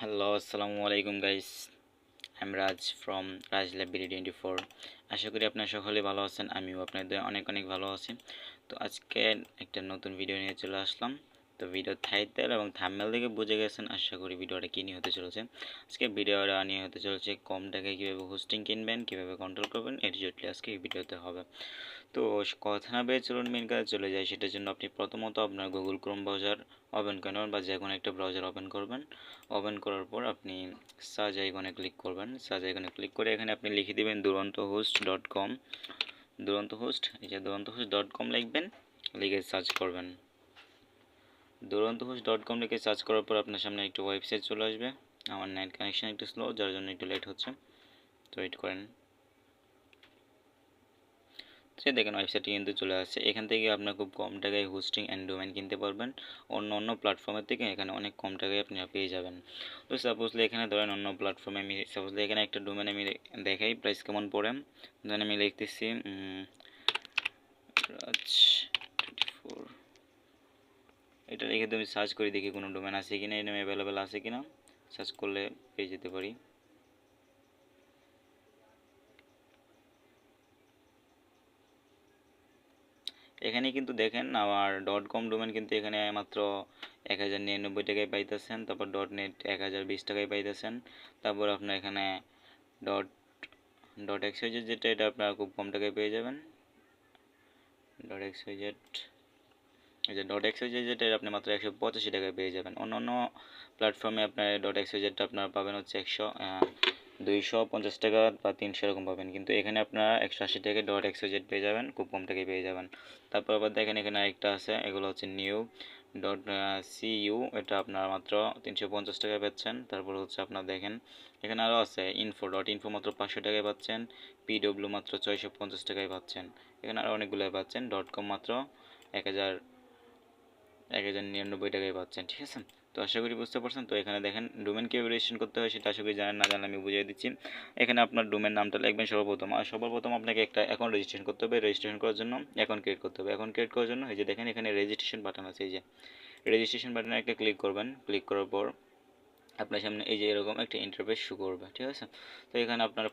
Hello আসসালামু আলাইকুম guys I Raj from Raj library twenty four আশা করি আপনারা সকলে ভালো আছেন, আমিও আপনাদের অনেক অনেক ভালো আছি। তো আজকে একটা নতুন ভিডিও নিয়ে চলে আসলাম। তো ভিডিও টাইটেল এবং থাম্বেল দেখে বুঝে গেছেন, আশা করি ভিডিওটা কী নিয়ে হতে চলেছে। আজকে ভিডিওটা নিয়ে হতে চলেছে কম টাকায় কীভাবে হোস্টিং কিনবেন, কীভাবে কন্ট্রোল করবেন, এর জন্য আজকে এই ভিডিওতে হবে। তো কথা না বেয়ে চলুন মেন কাজে চলে যায় সেটার জন্য আপনি প্রথমত আপনার গুগল ক্রোম ব্রাউজার ওপেন করবেন বা যে কোনো একটা ব্রাউজার ওপেন করবেন। ওপেন করার পর আপনি সার্চ আইকনে ক্লিক করবেন। সার্চ আইকনে ক্লিক করে এখানে আপনি লিখে দেবেন দুরন্ত হোস্ট ডট কম দুরন্ত হোস্ট এই যে দুরন্ত হোস্ট ডট কম লিখবেন, লিখে সার্চ করবেন। দুরন্ত হোস্ট ডট কম লিখে সার্চ করার পর আপনার সামনে একটু ওয়েবসাইট চলে আসবে। আমার নেট কানেকশান একটু স্লো যার জন্য একটু লেট হচ্ছে। তো ওয়েট করেন। সে দেখেন ওয়েবসাইটটি কিন্তু চলে আসছে। এখান থেকে আপনার খুব কম টাকায় হোস্টিং অ্যান্ড ডোমেন কিনতে পারবেন। অন্য অন্য প্ল্যাটফর্মের থেকে এখানে অনেক কম টাকায় আপনি পেয়ে যাবেন। তো সাপোজলি এখানে ধরেন অন্য প্ল্যাটফর্মে আমি সাপোজলি এখানে একটা ডোমেন আমি দেখাই প্রাইস কেমন পড়ে? ধরেন আমি লিখতেছি রাজ ফোর এটা লিখে তুমি সার্চ করে দেখি কোনো ডোমেন আছে কি কিনা এটা অ্যাভেলেবেল আছে কিনা। সার্চ করলে পেয়ে যেতে পারি। এখানে কিন্তু দেখেন আমার ডট কম ডোমেন কিন্তু এখানে মাত্র এক হাজার নিরানব্বই টাকায় পাইতেছেন, তারপর ডট নেট এক হাজার বিশ টাকায় পাইতেছেন। তারপর আপনার এখানে ডট ডট এক্স ওয়াইজেড যেটা, এটা আপনারা খুব কম টাকায় পেয়ে যাবেন। ডট এক্স ওয়াইজেড এই যে ডট এক্স ওয়াইজেড যেটা আপনি মাত্র একশো পঁচাশি টাকায় পেয়ে যাবেন। অন্য অন্য প্ল্যাটফর্মে আপনার ডট এক্স ওয়াইজেডটা আপনারা পাবেন হচ্ছে একশো দুইশো পঞ্চাশ টাকা বা তিনশো এরকম পাবেন। কিন্তু এখানে আপনারা একশো আশি টাকায় ডট এক্সো জেড পেয়ে যাবেন, খুব কম টাকায় পেয়ে যাবেন। তারপর আবার দেখেন এখানে আরেকটা আছে, এগুলো হচ্ছে নিউ ডট সি ইউ এটা আপনার মাত্র তিনশো পঞ্চাশ টাকায় পাচ্ছেন। তারপর হচ্ছে আপনার দেখেন, এখানে আরও আছে ইনফো ডট ইনফো মাত্র পাঁচশো টাকায় পাচ্ছেন পিডব্লিউ মাত্র ছয়শো পঞ্চাশ টাকায় পাচ্ছেন। এখানে আরও অনেকগুলো পাচ্ছেন ডট কম মাত্র এক হাজার এক হাজার নিরানব্বই টাকায় পাচ্ছেন, ঠিক আছে? তো আশা করি বুঝতে পারছেন। তো এখানে দেখেন ডোমেন কীভাবে রেজিস্ট্রেশন করতে হয় সেটা আশা করি জানেন, না জানেন আমি বুঝিয়ে দিচ্ছি। এখানে আপনার ডোমেন নামটা লিখবেন সর্বপ্রথম। আর সর্বপ্রথম আপনাকে একটা অ্যাকাউন্ট রেজিস্ট্রেশন করতে হবে। রেজিস্ট্রেশন করার জন্য অ্যাকাউন্ট ক্রিয়েট করতে হবে। অ্যাকাউন্ট ক্রিয়েট করার জন্য এই যে দেখেন, এখানে রেজিস্ট্রেশন বাটন আছে। এই যে রেজিস্ট্রেশন বাটনে একটা ক্লিক করবেন। ক্লিক করার পর আপনার সামনে এই যে এরকম একটা ইন্টারফেস শু করবে, ঠিক আছে? তো এখানে আপনার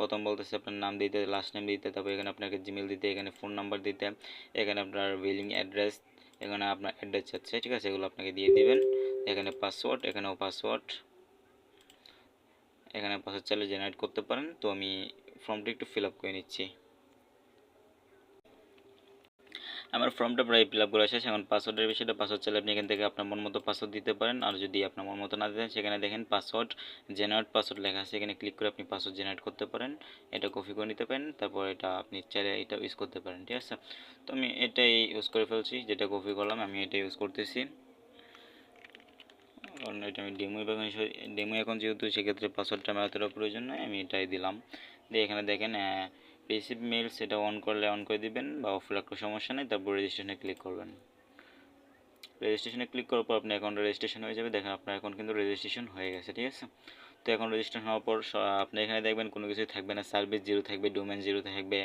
প্রথম বলতেছে আপনার নাম দিতে লাস্ট নেম দিতে, তারপর এখানে আপনাকে জিমেল দিতে, এখানে ফোন নাম্বার দিতে, এখানে আপনার বিলিং অ্যাড্রেস এখানে আপনার অ্যাড্রেস যাচ্ছে ঠিক আছে? এগুলো আপনাকে দিয়ে দিবেন। এখানে পাসওয়ার্ড এখানেও পাসওয়ার্ড এখানে পাসওয়ার্ড চাইলে জেনারেট করতে পারেন। তো আমি ফর্মটি একটু ফিল আপ করে নিচ্ছি। আমার ফর্মটা প্রায় ফিল আপ করা শেষ। এখন পাসওয়ার্ডের বিষয়টা পাসওয়ার্ড চাইলে আপনি এখান থেকে আপনার মন মতো পাসওয়ার্ড দিতে পারেন। আর যদি আপনার মন মতো না দিতেন, সেখানে দেখেন পাসওয়ার্ড জেনারেট পাসওয়ার্ড লেখা আছে। এখানে ক্লিক করে আপনি পাসওয়ার্ড জেনারেট করতে পারেন। এটা কপি করে নিতে পারেন। তারপর এটা আপনি চাইলে এটা ইউজ করতে পারেন, ঠিক আছে? তো আমি এটাই ইউজ করে ফেলছি, যেটা কপি করলাম, আমি এটা ইউজ করতেছি। কারণ এটা আমি ডেমো এখন ডেমো এখন যেহেতু, সেক্ষেত্রে পাসওয়ার্ডটা আমার এতটা প্রয়োজন নয়, আমি এটাই দিলাম। দিয়ে এখানে দেখেন রিসিভ মেল সেটা অন করলে অন করে দিবেন বা অফ রাখলে সমস্যা নেই, তারপর রেজিস্ট্রেশনে ক্লিক করবেন। রেজিস্ট্রেশনে ক্লিক করার পর আপনার অ্যাকাউন্টে রেজিস্ট্রেশন হয়ে যাবে, দেখেন আপনার অ্যাকাউন্ট কিন্তু রেজিস্ট্রেশন হয়ে গেছে, ঠিক আছে? তো এখন রেজিস্ট্রেশন হওয়ার পর আপনি এখানে দেখবেন কোনো কিছুই থাকবে না। সার্ভিস জিরো থাকবে ডোমেন জিরো থাকবে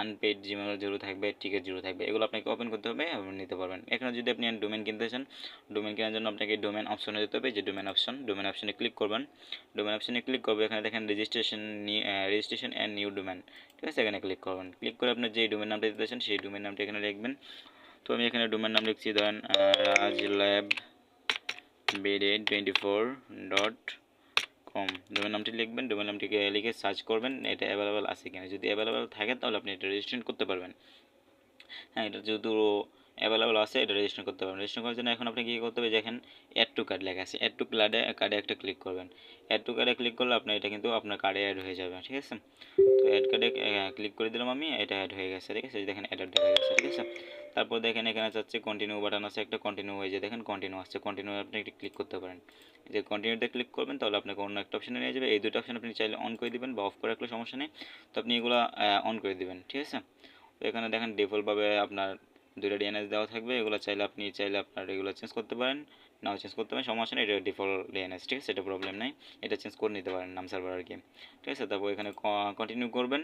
আনপেড জিমেল জিরো থাকবে টিকিট জিরো থাকবে। এগুলো আপনাকে ওপেন করতে হবে এবং নিতে পারবেন। এখানে যদি আপনি ডোমেন কিনতে চান ডোমেন কেনার জন্য আপনাকে ডোমেন অপশনে যেতে হবে, যে ডোমেন অপশন ডোমেন অপশনে ক্লিক করবেন। ডোমেন অপশনে ক্লিক করবে, এখানে দেখেন registration registration and new domain ঠিক আছে? এখানে ক্লিক করবেন। ক্লিক করে আপনি যে ডোমেন নামটা দিতে চান, সেই ডোমেন নামটা এখানে লিখবেন। তো আমি এখানে ডোমেন নাম লিখছি, ধরেন Raj lab BD twenty four dot com. Domain নামটি লিখবেন ডোমেন নামটিকে লিখে সার্চ করবেন, এটা অ্যাভেলেবেল আছে কিনা। যদি অ্যাভেলেবেল থাকে, তাহলে আপনি এটা রেজিস্ট্রেশন করতে পারবেন। হ্যাঁ এটা যেহেতু অ্যাভেলেবেল আছে, এটা রেজিস্ট্রেশন করতে পারবেন। রেজিস্ট্রেশন করার জন্য এখন আপনি কী করতে হবে? দেখেন অ্যাড টু কার্ড লেখা আছে। অ্যাড টু কার্ডে কার্ডে একটা ক্লিক করবেন। অ্যাড টু কার্ডে ক্লিক করলে আপনার এটা কিন্তু আপনার কার্ডে অ্যাড হয়ে যাবে, ঠিক আছে? তো অ্যাড কার্ডে ক্লিক করে দিলাম আমি, এটা অ্যাড হয়ে গেছে, ঠিক আছে? দেখেন অ্যাড দেখা গেছে ঠিক আছে? তারপর দেখেন এখানে চাচ্ছে কন্টিনিউ বাটন আছে, একটা কন্টিনিউ হয়ে যায়। দেখেন কন্টিনিউ আসছে কন্টিনিউ আপনি একটু ক্লিক করতে পারেন। যে কন্টিনিউতে ক্লিক করবেন, তাহলে আপনাকে অন্য একটা অপশানে নিয়ে যাবে। এই দুটো অপশান আপনি চাইলে অন করে দিবেন বা অফ করে রাখলে সমস্যা নেই। তো আপনি এগুলো অন করে দিবেন, ঠিক আছে? তো এখানে দেখেন ডিফল্টভাবে আপনার দুইটা ডিএনএস দেওয়া থাকবে, এগুলো চাইলে আপনি চাইলে আপনার এগুলো চেঞ্জ করতে পারেন, নাও চেঞ্জ করতে পারেন, সমস্যা নেই, এটা ডিফল্ট ডিএনএস ঠিক আছে? এটা প্রবলেম নেই, এটা চেঞ্জ করে নিতে পারেন নাম সার্ভার আর কি, ঠিক আছে? তারপর এখানে কন্টিনিউ করবেন।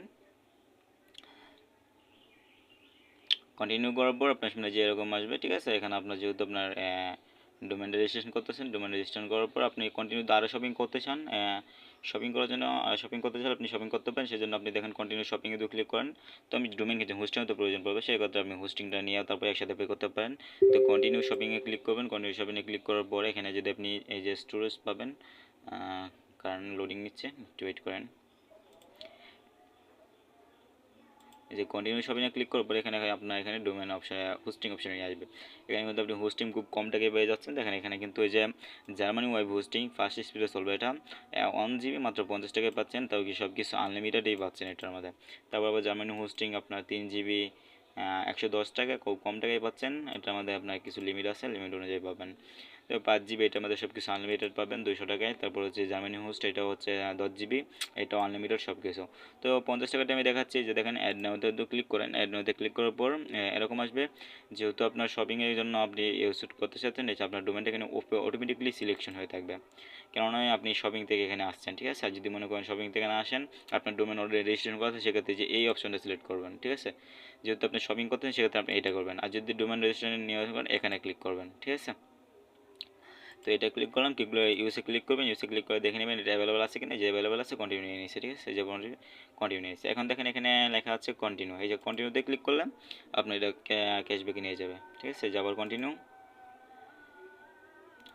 কন্টিনিউ করার পর আপনার সামনে যে এরকম আসবে, ঠিক আছে? এখানে আপনার যেহেতু আপনার ডোমেন রেজিস্ট্রেশন করতেছেন ডোমেন রেজিস্ট্রেশন করার পর আপনি কন্টিনিউ আরও শপিং করতে চান শপিং করার জন্য শপিং করতে চান আপনি শপিং করতে পারেন, সেজন্য আপনি দেখেন কন্টিনিউ শপিংয়ে দু ক্লিক করেন। তো আমি ডোমেন কিন্তু হোস্টিংও তো প্রয়োজন পড়বে, সেই ক্ষেত্রে আপনি হোস্টিংটা নিয়ে তারপর একসাথে পে করতে পারেন। তো কন্টিনিউ শপিংয়ে ক্লিক করবেন কন্টিনিউ শপিংয়ে ক্লিক করার পরে এখানে যদি আপনি এই যে স্টোরেজ পাবেন কারণ লোডিং নিচ্ছে, একটু ওয়েট করেন। এই যে কন্টিনিউ শপিংয়ে ক্লিক করার পর এখানে আপনার এখানে ডোমেন অপশন হোস্টিং অপশনে নিয়ে আসবে। এখানে কিন্তু আপনি হোস্টিং খুব কম টাকায় পেয়ে যাচ্ছেন। দেখেন এখানে কিন্তু এই যে জার্মানি ওয়েব হোস্টিং ফার্স্ট স্পিডে চলবে এটা। ওয়ান জিবি মাত্র পঞ্চাশ টাকায় পাচ্ছেন, তাও কি সব কিছু আনলিমিটেডই পাচ্ছেন এটার মধ্যে। তারপর আবার জার্মানি হোস্টিং আপনার তিন জিবি একশো দশ টাকা খুব কম টাকায় পাচ্ছেন। এটার মধ্যে আপনার কিছু লিমিট আছে লিমিট অনুযায়ী পাবেন। তো পাঁচ জিবি এটার মধ্যে সব কিছু আনলিমিটেড পাবেন, দুইশো টাকায়। তারপর হচ্ছে জার্মানি হোস্ট এটা হচ্ছে দশ জিবি এটাও আনলিমিটেড সব কিছু তো পঞ্চাশ টাকাটা আমি দেখাচ্ছি, যে দেখেন অ্যাড নেওয়াতে তো ক্লিক করেন অ্যাড নেওয়াতে ক্লিক করার পর এরকম আসবে। যেহেতু আপনার শপিংয়ের জন্য আপনি ইউজ করতে চাচ্ছেন, এটা আপনার ডোমেনটা এখানে অটোমেটিকলি সিলেকশন হয়ে থাকবে। কেননা আপনি শপিং থেকে এখানে আসছেন, ঠিক আছে? আর যদি মনে করেন শপিং থেকে না আসেন, আপনার ডোমেন অলরেডি রেজিস্ট্রেশন করা আছে, সেক্ষেত্রে যে এই অপশনটা সিলেক্ট করবেন, ঠিক আছে? যেহেতু আপনি শপিং করতেন সেক্ষেত্রে আপনি এটা করবেন। আর যদি ডোমেন রেজিস্ট্রেশন নিয়ে এখানে ক্লিক করবেন, ঠিক আছে? তো এটা ক্লিক করলাম ক্লিক ইউসে ক্লিক করবেন ইউসে ক্লিক করে দেখে নেবেন এটা অ্যাভেলেবল আছে কিনা। যে অ্যাভেলেবল আছে কন্টিনিউ নিয়ে নিচ্ছে, ঠিক আছে? যে কন্টিনিউ নিয়েছে এখন দেখেন এখানে লেখা আছে কন্টিনিউ এই যে কন্টিনিউতে ক্লিক করলেন আপনি এটা ক্যাশব্যাকে নিয়ে যাবে, ঠিক আছে? যাবার কন্টিনিউ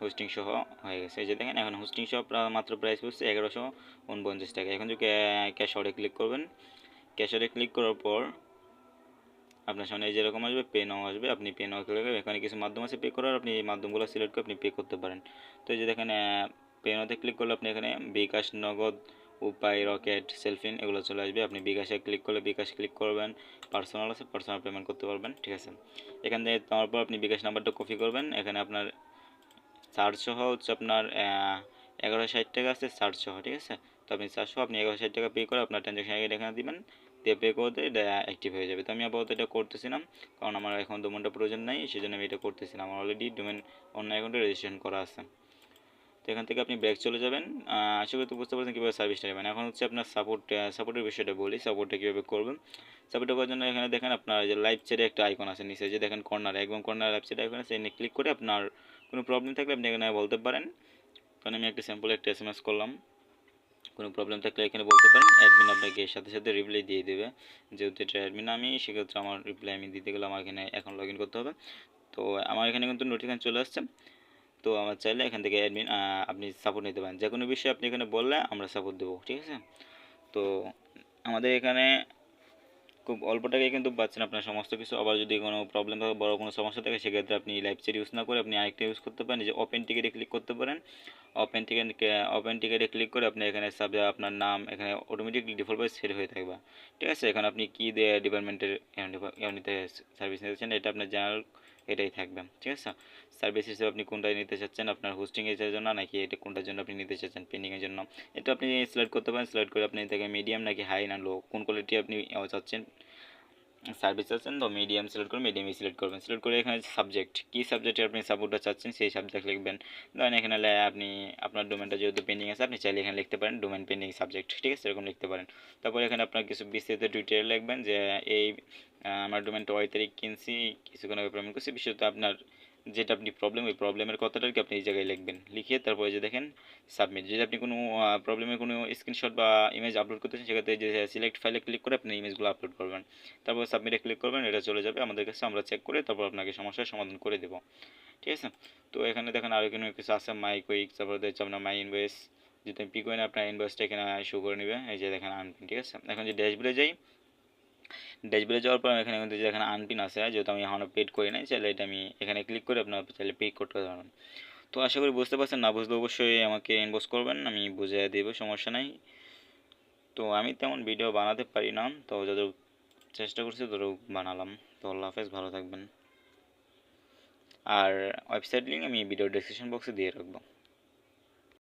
হোস্টিং সহ হয়ে গেছে। এই যে দেখেন, এখন হোস্টিং সহ মাত্র প্রাইস পড়ছে এগারোশো উনপঞ্চাশ টাকা। এখন যদি ক্যাশ আউটে ক্লিক করবেন ক্যাশ আউটে ক্লিক করার পর আপনার সামনে এই যেরকম আসবে পে নাও আসবে। আপনি পে নাও ক্লিক এখানে কিছু মাধ্যম আছে পে করার। আপনি এই মাধ্যমগুলো সিলেক্ট করে আপনি পে করতে পারেন। তো এই যে দেখেন পে নাওতে ক্লিক করলে আপনি এখানে বিকাশ, নগদ, উপায় রকেট সেলফিন এগুলো চলে আসবে। আপনি বিকাশে ক্লিক করলে বিকাশ ক্লিক করবেন। পার্সোনাল আছে পার্সোনাল পেমেন্ট করতে পারবেন, ঠিক আছে? এখান থেকে তারপর আপনি বিকাশ নাম্বারটা কপি করবেন। এখানে আপনার চার্জ সহ হচ্ছে আপনার এগারো ষাট টাকা আছে চার্জ সহ, ঠিক আছে? তো আপনি চারশো আপনি এগারো ষাট টাকা পে করে আপনার ট্রানজ্যাকশন আগে এখানে দিবেন। পে করতে এটা অ্যাক্টিভ হয়ে যাবে। তো আমি আপাতত এটা করতেছিলাম, কারণ আমার এখন ডোমেনটা প্রয়োজন নাই সেই জন্য আমি এটা করতেছিলাম। আমার অলরেডি ডোমেন অন্য অ্যাকাউন্টে রেজিস্ট্রেশন করা আছে। তো এখান থেকে আপনি ব্যাক চলে যাবেন। আশা করি তো বুঝতে পারছেন কীভাবে সার্ভিসটা নেবেন। এখন হচ্ছে আপনার সাপোর্ট সাপোর্টের বিষয়টা বলি সাপোর্টটা কীভাবে করবেন। সাপোর্ট করার জন্য এখানে দেখেন আপনার যে লাইভ চ্যাটে একটা আইকন আছে নিচে যে দেখেন কর্নার একদম কর্নার লাইভ চ্যাট আইকন আছে, এনে ক্লিক করে আপনার কোনো প্রবলেম থাকলে আপনি এখানে বলতে পারেন। কারণ আমি একটা স্যাম্পল একটা এস করলাম। কোনো প্রবলেম থাকলে এখানে বলতে পারেন অ্যাডমিন আপনাকে সাথে সাথে রিপ্লাই দিয়ে দেবে। যেহেতু এটা অ্যাডমিন আমি, সেক্ষেত্রে আমার রিপ্লাই আমি দিতে গেলে আমার এখানে এখন লগ করতে হবে। তো আমার এখানে কিন্তু নোটিফিকেশন চলে আসছে। তো আমার চাইলে এখান থেকে অ্যাডমিন আপনি সাপোর্ট নিতে পারেন। যে কোনো বিষয়ে আপনি এখানে বললে আমরা সাপোর্ট দেবো, ঠিক আছে? তো আমাদের এখানে খুব অল্প টাকায় কিন্তু পাচ্ছেন আপনার সমস্ত কিছু। আবার যদি কোনো প্রবলেম থাকে বড় কোনো সমস্যা থাকে, সেক্ষেত্রে আপনি লাইভ চ্যাট ইউজ না করে আপনি আরেকটা ইউজ করতে পারেন। যে ওপেন টিকেটে ক্লিক করতে পারেন। ওপেন টিকেট ওপেন টিকেটে ক্লিক করে আপনি এখানে সাবজেক্ট আপনার নাম এখানে অটোমেটিকলি ডিফল্ট ভাবে সেট হয়ে থাকবে। ঠিক আছে? এখন আপনি কী দেয় ডিপার্টমেন্টের সার্ভিস নিতে চান এটা আপনার জেনারেল এটাই থাকবে। ঠিক আছে? সার্ভিস হিসেবে আপনি কোনটাই নিতে চাচ্ছেন? আপনার হোস্টিংয়ের জন্য নাকি এটা কোনটার জন্য আপনি নিতে চাচ্ছেন? পেন্ডিংয়ের জন্য। এটা আপনি সিলেক্ট করতে পারেন। সিলেক্ট করে আপনি থেকে মিডিয়াম নাকি হাই না লো কোন কোয়ালিটি আপনি চাচ্ছেন? সার্ভিস আছেন তো মিডিয়াম সিলেক্ট করে মিডিয়ামই সিলেক্ট করবেন। সিলেক্ট করে এখানে সাবজেক্ট কী সাবজেক্টে আপনি সাপোর্টটা চাচ্ছেন সেই সাবজেক্ট লিখবেন। ধরেন এখানে আপনি, আপনার ডোমেনটা যেহেতু পেন্ডিং আছে, আপনি চাইলে এখানে লিখতে পারেন ডোমেন পেন্ডিং সাবজেক্ট ঠিক আছে? সেরকম লিখতে পারেন। তারপরে এখানে আপনার কিছু বিস্তারিত ডিটেল লিখবেন যে, এই আমার ডোমেনটা ওই তারিখ কিনছি কিছুক্ষণ পেমেন্ট করছি, বিশেষত আপনার যেটা আপনি প্রবলেম ওই প্রবলেমের কথাটা কি আপনি এই জায়গায় লিখবেন। লিখে তারপরে যে দেখেন সাবমিট যদি আপনি কোনো প্রবলেমের কোনো স্ক্রিনশট বা ইমেজ আপলোড করতেছেন সেক্ষেত্রে যে সিলেক্ট ফাইলে ক্লিক করে আপনি ইমেজগুলো আপলোড করবেন। তারপর সাবমিটে ক্লিক করবেন, এটা চলে যাবে আমাদের কাছে, আমরা চেক করে তারপর আপনাকে সমস্যার সমাধান করে দেবো। ঠিক আছে? তো এখানে দেখেন আরও কোনো কিছু আছে মাই কুইক তারপর হচ্ছে আপনার মাই ইনভয়েস যদি পিকোয়েন আপনার ইনভয়েসটা এখানে শো করে নেবে, এই যে দেখেন আনবেন ঠিক আছে? এখন যে ড্যাশবোর্ডে যাই ড্যাশবোর্ডে যাওয়ার পর এখানে কিন্তু যেখানে আনপিন আছে, যেহেতু আমি এখনও পেড করি নাই, চাইলে এটা আমি এখানে ক্লিক করে আপনার চাইলে পে করতে পারবেন তো আশা করি বুঝতে পারছেন, না বুঝলে অবশ্যই আমাকে ইনবক্স করবেন, আমি বুঝিয়ে দেবো, সমস্যা নাই। তো আমি তেমন ভিডিও বানাতে পারি না, তো যত চেষ্টা করছি তত বানালাম। তো আল্লাহ হাফেজ, ভালো থাকবেন। আর ওয়েবসাইট লিঙ্ক আমি ভিডিও ডিসক্রিপশন বক্সে দিয়ে রাখব।